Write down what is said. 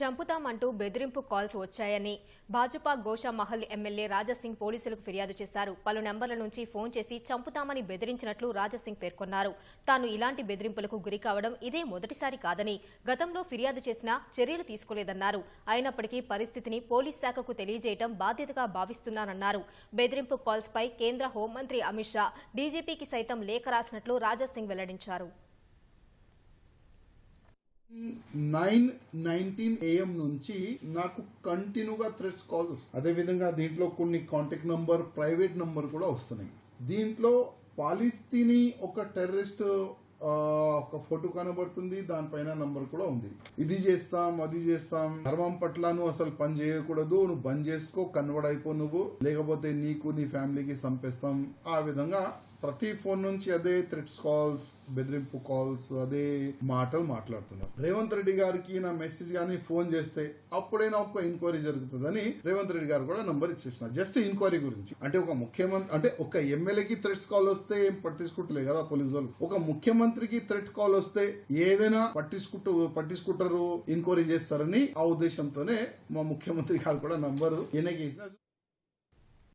చంపుతామంటూ బెదిరింపు కాల్స్ వచ్చాయని భాజపా గోషామహల్ ఎమ్మెల్యే రాజాసింగ్ పోలీసులకు ఫిర్యాదు చేశారు. పలు నెంబర్ల నుంచి ఫోన్ చేసి చంపుతామని బెదిరించినట్లు రాజాసింగ్ పేర్కొన్నారు. తాను ఇలాంటి బెదిరింపులకు గురికావడం ఇదే మొదటిసారి కాదని గతంలో ఫిర్యాదు చేసినా చర్యలు తీసుకోలేదన్నారు. అయినప్పటికీ పరిస్థితిని పోలీస్ శాఖకు తెలియజేయడం బాధ్యతగా భావిస్తున్నానన్నారు. బెదిరింపు కాల్స్పై కేంద్ర హోంమంత్రి అమిత్ షా డీజీపీకి సైతం లేఖ రాసినట్లు రాజాసింగ్ వెల్లడించారు. నైన్ నైన్టీన్ ఏఎం నుంచి నాకు కంటిన్యూగా థ్రెడ్స్ కాల్స్ వస్తాయి అదే విధంగా దీంట్లో కొన్ని కాంటాక్ట్ నంబర్ ప్రైవేట్ నంబర్ కూడా వస్తున్నాయి. దీంట్లో పాలిస్తీనీ ఒక టెర్రరిస్ట్ ఒక ఫోటో కనబడుతుంది. దానిపైన నంబర్ కూడా ఉంది. ఇది చేస్తాం అది చేస్తాం. ధర్మం పట్ల నువ్వు అసలు పని చేయకూడదు. నువ్వు బంద్ చేసుకో కన్వర్ట్ అయిపో నువ్వు. లేకపోతే నీకు నీ ఫ్యామిలీకి చంపేస్తాం ఆ విధంగా ప్రతి ఫోన్ నుంచి అదే థ్రెట్స్ కాల్స్ బెదిరింపు కాల్స్ అదే మాటలు మాట్లాడుతున్నారు. రేవంత్ రెడ్డి గారికి నా మెసేజ్ కానీ ఫోన్ చేస్తే అప్పుడైనా ఒక ఎంక్వైరీ జరుగుతుందని రేవంత్ రెడ్డి గారు కూడా నంబర్ ఇచ్చేసిన జస్ట్ ఎంక్వైరీ గురించి. అంటే ఒక ముఖ్యమంత్రి అంటే ఒక ఎమ్మెల్యేకి థ్రెట్స్ కాల్ వస్తే ఏం పట్టించుకుంటలే కదా పోలీసు వాళ్ళు. ఒక ముఖ్యమంత్రికి థ్రెట్ కాల్ వస్తే ఏదైనా పట్టించుకుంటూ పట్టించుకుంటారు ఎంక్వైరీ చేస్తారని ఆ ఉద్దేశంతోనే మా ముఖ్యమంత్రి గారు కూడా నంబరు ఎన్నికేసిన